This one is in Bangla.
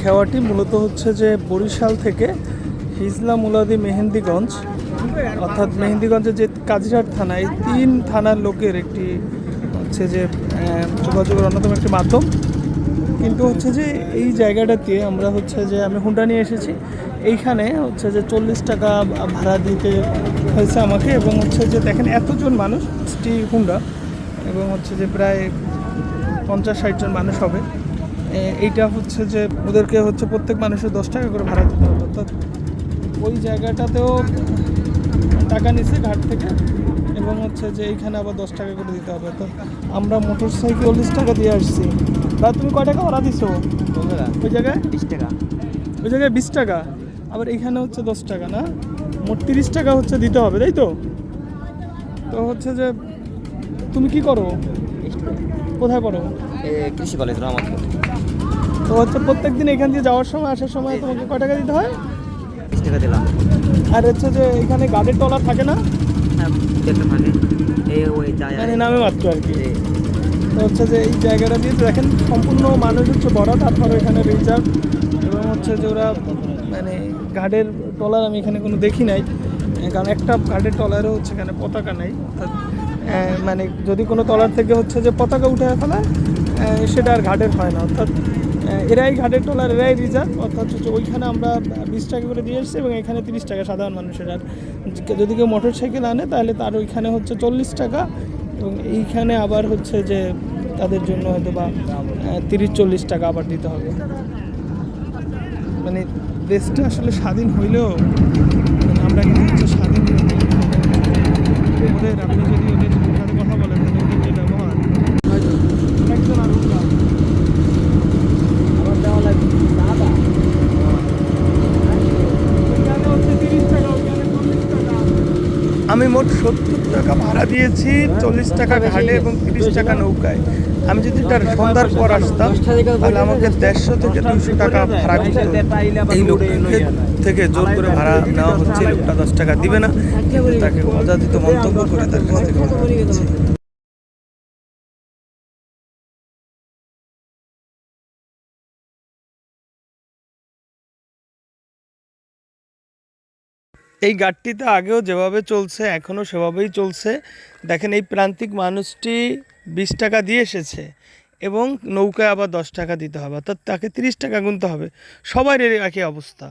খেওয়াটি মূলত হচ্ছে যে বরিশাল থেকে হিজলা মুলাদি মেহেন্দিগঞ্জ, অর্থাৎ মেহেন্দিগঞ্জের যে কাজিরহাট থানা, এই তিন থানার লোকের একটি হচ্ছে যে যোগাযোগের অন্যতম একটি মাধ্যম। কিন্তু হচ্ছে যে এই জায়গাটাতে আমরা হচ্ছে যে, আমি হুন্ডা নিয়ে এসেছি। এইখানে হচ্ছে যে চল্লিশ টাকা ভাড়া দিতে হয়েছে আমাকে এবং হচ্ছে যে দেখেন এতজন মানুষ টি হুন্ডা এবং হচ্ছে যে প্রায় পঞ্চাশ ষাটজন মানুষ হবে। এইটা হচ্ছে যে ওদেরকে হচ্ছে প্রত্যেক মানুষের দশ টাকা করে ভাড়া দিতে হবে। অর্থাৎ ওই জায়গাটাতেও টাকা নিছে ঘাট থেকে এবং হচ্ছে যে এইখানে আবার দশ টাকা করে দিতে হবে। তো আমরা মোটর সাইকেল চল্লিশ টাকা দিয়ে আসছি। তা তুমি কয় টাকা ভাড়া দিছো? ওই জায়গায়? বিশ টাকা। ওই জায়গায় বিশ টাকা। আবার এইখানে হচ্ছে দশ টাকা না? মোট তিরিশ টাকা হচ্ছে দিতে হবে তাই তো? তো হচ্ছে যে তুমি কি করো? কোথায় পড়ো? কৃষি কলেজ রহমতপুর। তো হচ্ছে প্রত্যেক দিন এখান দিয়ে যাওয়ার সময় আসার সময় তোমাকে কয় টাকা দিতে হয়? বিশ টাকা দিলাম। আর হচ্ছে যে এখানে গার্ডের টলার থাকে না? হ্যাঁ থাকে। এই ওই মানে নামে মাত্র আর কি। হচ্ছে যে এই জায়গাটা দিয়ে দেখেন সম্পূর্ণ মানুষ হচ্ছে বড় তারপরে এখানে রিজার্ভ এবং হচ্ছে যে ওরা মানে গার্ডের টলার আমি এখানে কোনো দেখি নাই। কারণ একটা গার্ডের টলারও হচ্ছে এখানে পতাকা নাই। অর্থাৎ মানে যদি কোনো তলার থেকে হচ্ছে যে পতাকা উঠে ফেলা সেটা আর ঘাটের হয় না। অর্থাৎ এরাই ঘাটের টলার এরাই রিজার্ভ অর্থাৎ হচ্ছে ওইখানে আমরা বিশ টাকা করে দিয়ে এসেছি এবং এখানে তিরিশ টাকা সাধারণ মানুষের। আর যদি কেউ মোটর সাইকেল আনে, তাহলে তার ওইখানে হচ্ছে চল্লিশ টাকা এবং এইখানে আবার হচ্ছে যে তাদের জন্য হয়তো বা তিরিশ, চল্লিশ টাকা আবার দিতে হবে। মানে দেশটা আসলে স্বাধীন হইলেও মানে আমরা কিন্তু হচ্ছে স্বাধীন আপনি যদি ওদের সাথে কথা বলেন তাহলে ওদের যে ব্যবহার একজন আর উল্টা। আবার দেওয়া লাগবে দাদা ওইখানে হচ্ছে 30 টাকা, ওইখানে 40 টাকা। আমি মোট সত্তর টাকা ভাড়া দিয়েছি চল্লিশ টাকা ঘাটে এবং তিরিশ টাকা নৌকায়। আমি যদি তার সন্ধ্যার পর আসতাম তাহলে আমাকে দেড়শো থেকে দুশো টাকা ভাড়া দিত। এই লোককে থেকে জোর করে ভাড়া নেওয়া হচ্ছে লোকটা দশ টাকা দিবে না। তাকে অযাচিত মন্তব্য করে তার কাছ থেকে এই গাড়িটিতে আগেও যেভাবে চলছে, এখনও সেভাবেই চলছে। দেখেন এই প্রান্তিক মানুষটি বিশ টাকা দিয়ে এসেছে এবং নৌকায় আবার দশ টাকা দিতে হবে, অর্থাৎ তাকে তিরিশ টাকা গুনতে হবে। সবার এর একই অবস্থা।